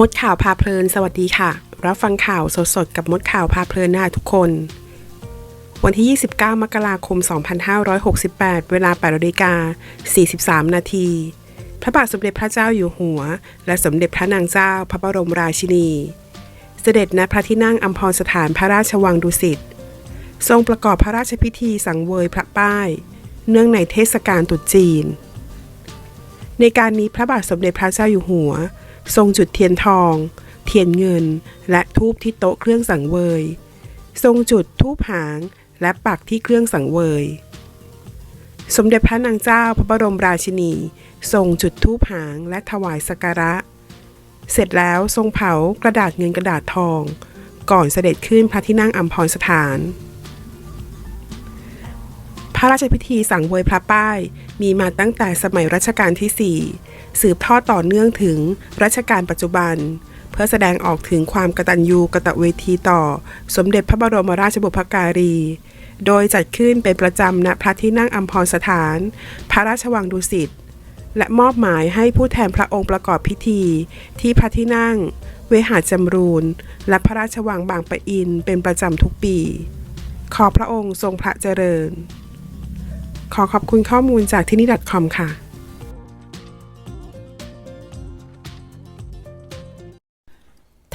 มดข่าวพาเพลิน สวัสดีค่ะ รับฟังข่าวสดๆ กับมดข่าวพาเพลินนะคะทุกคน วันที่ 29 มกราคม 2568 เวลา8นาฬิกา43 นาที พระบาทสมเด็จพระเจ้าอยู่หัว และสมเด็จพระนางเจ้าพระบรมราชินี เสด็จณพระที่นั่งอัมพรสถานพระราชวังดุสิต ทรงประกอบพระราชพิธีสังเวยพระป้าย เนื่องในเทศกาลตรุษจีน ในการนี้พระบาทสมเด็จพระเจ้าอยู่หัว ทรงจุดเทียนทอง เทียนเงิน และทูบที่โต๊ะเครื่องสังเวย ทรงจุดทูบหางและปักที่เครื่องสังเวย สมเด็จพระนางเจ้าพระบรมราชินี ทรงจุดทูบหางและถวายสักการะ เสร็จแล้วทรงเผากระดาษเงินกระดาษทอง ก่อนเสด็จขึ้นพระที่นั่งอัมพรสถาน พระราชพิธีสังเวยพระป้ายมีมาตั้งแต่สมัยรัชกาลที่4 สืบทอดต่อเนื่องถึงรัชกาลปัจจุบัน เพื่อแสดงออกถึงความกตัญญูกะตะเวทีต่อ สมเด็จพระบรมราชบุพการี โดยจัดขึ้นเป็นประจำณพระที่นั่งอัมพรสถาน พระราชวังดุสิตและมอบหมายให้ผู้แทนพระองค์ประกอบพิธี ที่พระที่นั่ง เวหาจำรูน และพระราชวังบางปะอินเป็นประจำทุกปี ขอพระองค์ทรงพระเจริญ ขอขอบคุณข้อมูลจากที่นี่ .com ค่ะ